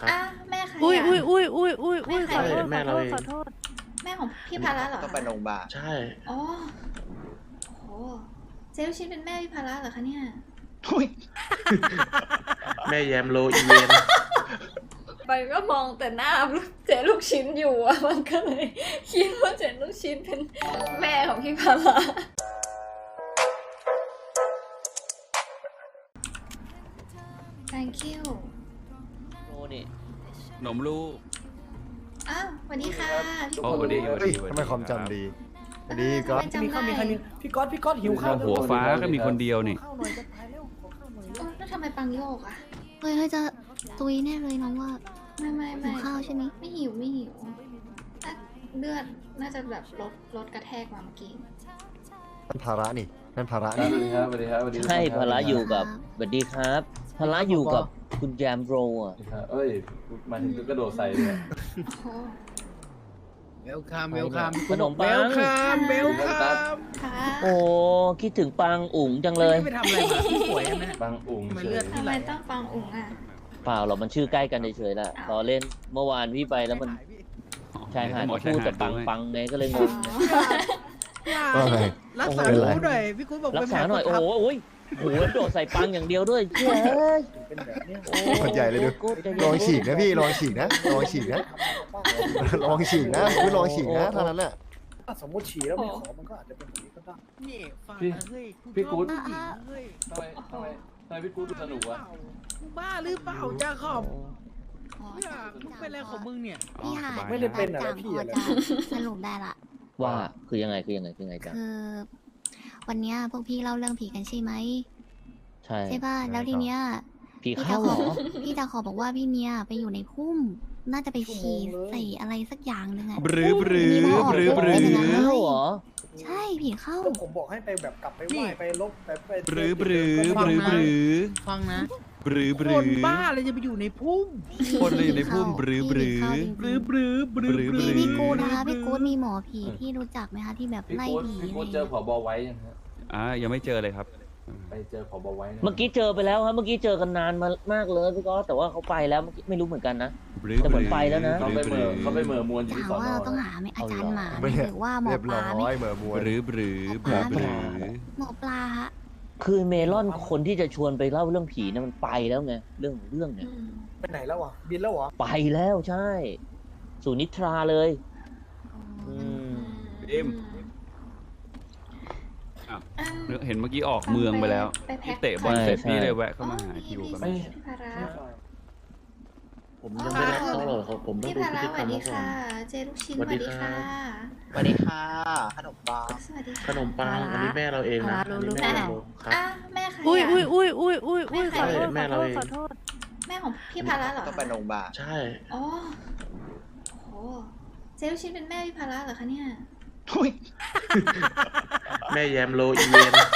ครับ อะแม่ใครอุ้ยอะอุ้ยอุ้ยอุ้ยอุ้ยอุ้ยขอโทษแม่ขอเราโทษเอง ขอโทษ แม่ของพี่พาระเหรอต้องไปโรงพยาบาลใช่ อ๋อโหเจลชินเป็นแม่พี่พาระเหรอคะเนี่ย ทุยแม่แยมโลอีเวนไปก็มองแต่หน้าเจลูกชิ้นอยู่อะมันก็เลยคิดว่าเจลูกชิ้นเป็นแม่ของพี่พาระ thank you โน่ นี่หนมลูกอ้าวสวัสดีค่ะพี่โอ้สวัสดีสวัสเฮ้ยดีสวัสทำไมความจำดีดีก็ทำไมจำได้พี่ก๊อตพี่ก๊อตหิวข้าวหัวฟ้าก็มีคนเดียวนี่ ข้าวหน่อยจะตายแล้วขอข้าวหน่อยเออแล้วทำไมปังโยกอะเฮ้ยเฮ้ยจะตุยแน่เลยน้องว่า ไม่ไม่หิไม่วข้าวใช่ไหม ไม่หิวไม่หิวอะเลือดน่าจะแบบลดลดกระแทกมาเมื่อกี้ นั่นภาระนี่ นั่นภาระนี่สวัสดีครับสวัสดีครับสวัสดีใช่พละอยู่กับครับสวัสดีครับพละอยู่กับคุณแจมโรอะครับเอ้ยหมายถึงกระโดดใส่เลยโอ้ เวลคัมเวลคัมขนมปัเวงลคัมเวลคัมค่ะ โอ้คิดถึงปังอุ๋งจังเลยไปทำอะไรมาพี่ป่วยใช่ไหมบางอุ่งทำไมเฉเลือยดทำไมต้องปังอุ๋งอะ เปล่าหรอกมันชื่อใกล้กันเฉยๆแหละตอเล่นเมื่อวานพี่ไปแล้วมันชายหาดหมอเขาพูดแต่ปังด้วยปังไงก็เลยงอ๋อ งว่าไง รักษาเป็นหไรนูหน่อยพี่กุ้ยบอกรักเป็นษาหน่อยโอ้โหโอ้ยโอ้โหโดดใส่ปังอย่างเดียวด้วยเจ้ยเป็นแบบเนี้ยโอ้คนใหญ่เลยดูกุ๊บใจเย็นลองฉีกนะพี่ลองฉีกนะลองฉีกนะลองฉีกนะคุณลองฉีกนะเท่านั้นแหละถ้าสมมติฉี่แล้วไม่ขอมันก็อาจจะเป็นแบบนี้ก็ได้นี่ฟังนะเฮ้ยพี่กู๊ดชอบผู้หญิงเฮ้ยทำไมทำไมทำไมพี่กู๊ดดูสนุกวะมึงบ้าหรือเปล่าจ้าขอบอ๋อเนี่ยมึงเป็นอะไรของมึงเนี่ย พี่หาดไม่ได้เป็นอะไรจางพี่พออะไรจะสรุปได้ละ ว่าคือยังไงคือยังไงคือยังไงจ๊ะคือวันเนี้ยพวกพี่เล่าเรื่องผีกันใช่ไหมใช่ใช่ป่ะแล้วทีเนี้ยผีพี่เข้าตาเหขรออพี่ตาขอบอกว่าพี่เนียไปอยู่ในพุ่ม น่าจะไปฉี่ใส่อะไรสักอย่างหนึ่งอะบรือบรือมีหมอบรือบรือเป็นอย่างนั้นเข้าเหรอใช่ผีเข้าก็ผมบอกให้ไปแบบกลับไปไหว้ไปลบไปไปบรือบรือบรือบรือฟังนะ บรือบครือนบ้าเลยจะไปอยู่ในพุ่มคนเลยอยู่ในพุ่มบรือบรือบรือบือ บรือ บรือบืพี่อพี่กูดนะคะพี่กูดมีหมอผีที่รู้จักไหมคะที่แบบพี่ไล่กู๊ดผีพี่อะไรกู๊ดเจอผบไว้ยังฮะอ่ายังไม่เจอเลยครับ ไปเจอผบไว้นะเมื่อกี้เจอไปแล้วครับเมื่อกี้เจอกันนานมามากเลยพี่ก๊อฟแต่ว่าเขาไปแล้วเมื่อกี้ไม่รู้เหมือนกันนะ บรือแต่เหมือนไปแล้วนะ เขาไปเหมือเขาไปเหมือมวนอยู่ถาที่มสอนว่าอเราต้องหาไหมอาจารย์หมาไหมหรือว่าหมอเรียบปร้ลาไหม อยเหมือมวบนรือบรือบรือ บรือหมอปลาฮะ คือเมลอนคนที่จะชวนไปเล่าเรื่องผีเนี่ยมันไปแล้วไงเรื่องของเรื่องเนี่ยอืมไปไหนแล้วอะบินแล้วเหรอไปแล้วใช่ สู่นิทราเลย อืม เอ็มอะเห็นเมื่อกี้ออกเมืองไปแล้วไปแพ็คเตะบอลเสร็จใช่พี่เลยแวะเข้ามาหาอ๋อคิวกันพี่พี่พาระ ผมยังไม่ได้เข้าหรอกครับผมต้องพี่ดูพาพฤระติสกรวัรสมดีเขาก่อค่ะ น เจลูกชิ้นสสวัวัสสดีดีค่ะ ค่ะ สวัสดีค่ะ ขนมปังสวัสดีขค่ะนมปังอันนี้แม่เราเองนะรู้อันนี้รู้แม่เราครับ อะแม่ใครอุ้ยอะอุ้ยอุ้ยอุ้ยอุ้ยอุ้ยขอโทษแม่ขอเราโทษเอง ขอโทษ แม่ของพี่พาระเหรอต้องไปโรงพยาบาลใช่อ๋อโหเจลูกชิ้นเป็นแม่พี่พาระเหรอคะเนี่ยทุยแม่แยมโลอีเวนอะ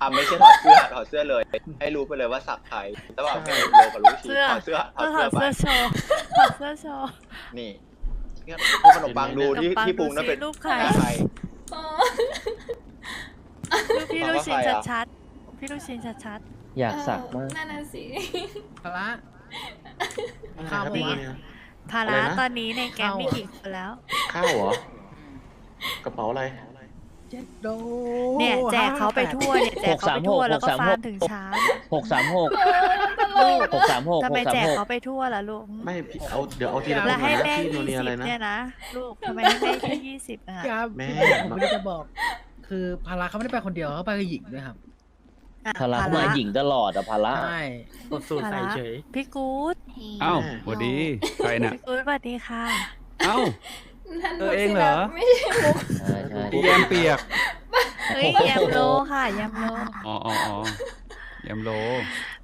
อะไม่ใช่ถอดเสื้อถอดเสื้อเลย ให้รู้ไปเลยว่าสักใครระหว่างเป็นโลกับลูกชิ้นถอดเสื้อถอดถอเสื้อดไปเสื้อโชว์ถอดเสื้อโชว์นี่เนี่ยพวกขนมปังดูที่ขนมปังที่ปรุงนั่นเป็นดูสิรูปใครใครอ๋อรูปพี่บอกลูกว่าชิ้นใครอะชัดๆพี่ลูกชิ้นชัดอยากสักมากนั่นน่ะสิพละอะไรข้าวครับหัวเนี่ยๆภาอะไรระนะตอนนี้ในแก๊งเข้ามีอะกี่คนแล้ว ข้าวเหรอกระเป๋าอะไร เจ็ดโดเนี่ยแจกเขาไปทั่วเนี่ยแจกเขาไปทั่วแล้วก็ฟาร์มถึงเช้าหกสามหกลูกหกสามหกทำหไมกสาแจมกหกเขาไปทั่วล่ะลูกไม่พี่เอาเดี๋ยวเอาทีละคแล้วนให้นะแม่พี่โนยี่เนียสิอะไรบนะเนี่ยนะลูกทำไมให้แม่แค่ยี่สิบอะครับแม่ผมไม่ได้จะบอก คือพาราเขาไม่ได้ไปคนเดียวเขาไปกับหญิงด้วยครับอะภาระเข้ามาหญิงตลอดอะภาระใช่กดสูตรใส่เฉยพี่กู๊ดเอ้าสวัสดีใครน่ะพี่กู๊ดสวัสดีค่ะ เอ้า นั่นเออเองเหรอ ไม่ใช่มุกใช่ใช่พี่แยมเปียก เฮ้ยแยมโลค่ะแยมโลอ๋ออ๋ออ๋อแยมโล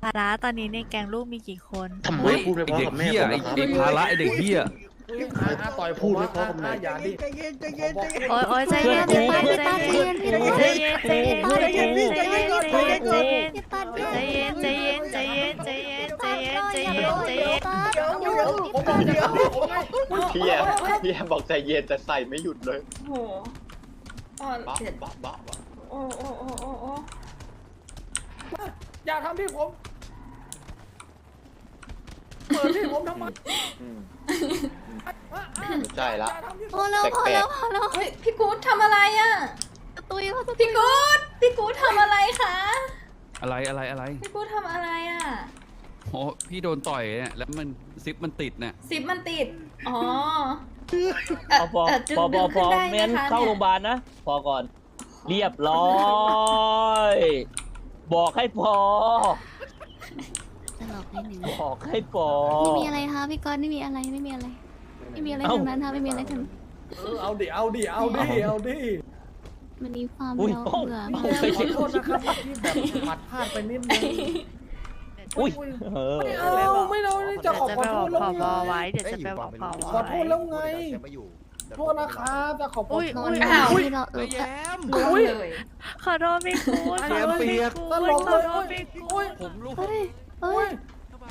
ภาระตอนนี้ในแก๊งลูกมีกี่คนทำไมเฮ้ยพูดไม่ไอเพราะเด็กกับแม่เหี้ยผมไอนะครับไอภาระไอเด็กเหี้ยต่อยพูดไม่เพราะกับแม่อย่าดิใจเย็นใจเย็นใจเย็นโอ้ยโอ้ยใจเย็นใจเย็นใจเย็นใจเย็นใจเย็นใจเย็น ยวผมบอกเดี๋ยวผมไงพี่แยมพี่แยมบอกใจเย็นแต่ใส่ไม่หยุดเลยโหอ๋อบ้าเจ็ดบ้าบ้าบ้าโอ้โอ้โอ้โอ้โอ้อย่าทำที่ผม เปิดที่ผมทำไมอืมใช่ละอย่าทำที่พอแล้วพอแล้วพอแล้วเฮ้ยพี่กู๊ดทำอะไรอะตุยเขาจะพี่กู๊ดพี่กู๊ดทำอะไรคะ อะไรอะไรอะไรพี่กู๊ดทำอะไรอะ อ้พี่โดนต่อยเนี่ยแล้วมันซิปมันติดเนี่ยซิปมันติด อ๋อพอพอเจึงพอพดึองพขึ้อนได้ไม่งั้นนะคะเข้าโรงพยาบาลนะ พอก่อน เรียบร้อย บอกให้พอจะหลอกนิดนึงบอกให้พอ ไม่มีอะไรคะพี่ก๊อตไม่มีอะไรไม่มีอะไร ไม่มีอะไรเอ้าทั้งนั้นค่ะไม่มีอะไรทั้งนั้นเออเอาดิ เอาดิ เอาดิ เอาดิมันมีความอุ้ยเราโอ้เบื่อโหมากไม่ขใช่อโทษนะครับที่แบบหมัดพลาดไปนิดนึง อุ้ย เออ ไม่เอาไม่เอานี่จะขอขอโทษแล้วไงเดี๋ยวจะไปบอกพอขอโทษแล้วไงมาอยู่โทษนะครับจะขอโทษนอนอ้าว ที่เราเออล่วงเลย ขอโทษพี่กูดแยมเปียกตลกเลยโอ้ยผมลูกเฮ้ยเฮ้โอ้ยย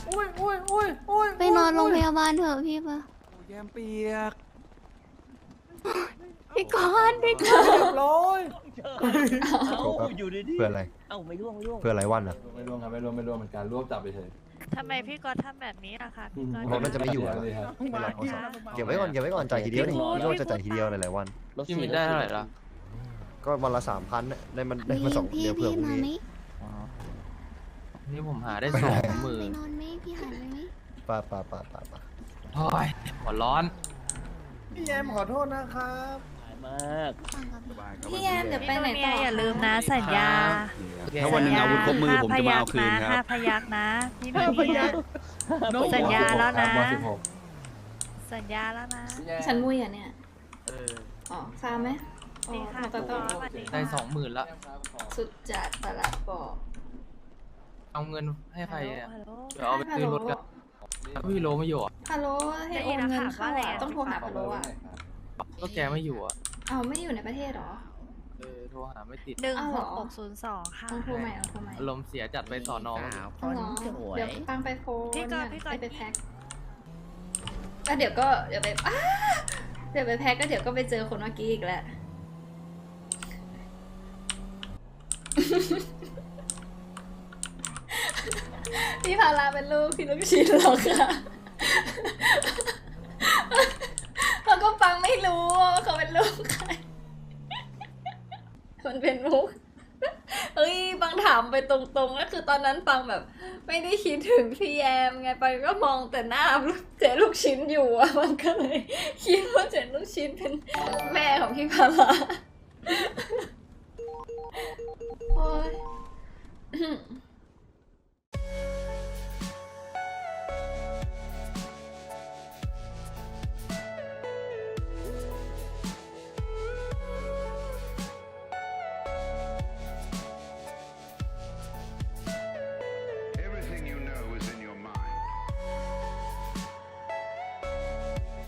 โอ้ยโอ้ยโอ้ยโอ้ยไปนอนโรงพยาบาลเถอะพี่ปะ แยมเปียก พี่ก๊อตพี่ก๊อตเรียบร้อยเอ้าอยู่ดีเพื่ออะไร ๆเอ้าไม่ร่วงไม่ร่วงเพื่ออะไรวันอะไม่ร่วมครับไม่ร่วมไม่ร่วมเหมือนกันร่วมจับไปเฉยทำไมพี่ก๊อตทำแบบนี้ล่ะคะพี่ก๊อตเพราะมันจะไม่อยู่แล้วเลยครับไม่รอโทรศัพท์เก็บไว้ก่อนเก็บไว้ก่อนจ่ายทีเดียวนี่พี่โรจน์จะจ่ายทีเดียวหลายๆวัน รถสีได้เท่าไหร่ละก็วันละสามพันได้มันได้มาสองพี่เดียวเผื่อพี่พรุ่งนอนไหมนี้นี่ผมหาได้ไม่สได้องหมื่ไปนนอนไหมพี่หันไปไหมป่าป่าป่าป่าป่าโอ้ยหัวร้อนพี่แยมขอโทษนะครับหาย มากฟังกับพี่พี่แอมเดี๋ยวไปไหนต่ออย่าลืมนะสัญญาถ้าวันหนึงอาวุธครบมือผมจะมาเอาคืนครับ ห้าพยักนะพี่ห้าพยัคฆ์สัญญาแล้วนะวันสิบหกสัญญาแล้วนะฉันมุ้ยอะเนี่ยอ๋อฟาร์มไหมอ๋อนี่ค่ะต่อต่อได้สองหมื่นละสุดจัดประหลัดบอกเอาเงินให้ใครเนี่ยฮัลโหลเดี๋ยวเอาไปซื้อรถกันพี่โลไม่อยู่อะฮัลโหลให้โอนเงินเข้าอะต้องโทรหาพะโลอะก็แกไม่อยู่อะเอาไม่อยู่ในประเทศเหรอ เออโทรหาไม่ติด หนึ่งอ้าวหเหรอกหกศูนย์สองค่ะต้องโทรใหม่ต้องโทรใหม่อารมณ์เสียจัดไปสอนอต้องรอเดี๋ยวฟังไปโฟนพี่ก๊อตเนี่ยพี่ก๊อตไปไปแพ็คแล้วเดี๋ยวก็เดี๋ยวไปอ้าเดี๋ยวไปแพ็คก็เดี๋ยวก็ไปเจอคนเมื่อกี้อีกแล้วพี่พาราเป็นลูกพี่ลูกชิ้นหรอกค่ะเราก็ฟังไม่รู้ว่าเขาเป็นลูกใคร มันเป็นมุกเอ้ยบางถามไปตรงๆก็คือตอนนั้นฟังแบบ ไม่ได้คิดถึงพี่แยมไงไปก็มองแต่หน้าเจ๊ลูกชิ้นอยู่อะมันก็เลยคิดว่าเจ๊ลูกชิ้นเป็นแม่ของพี่พาราโอ้ย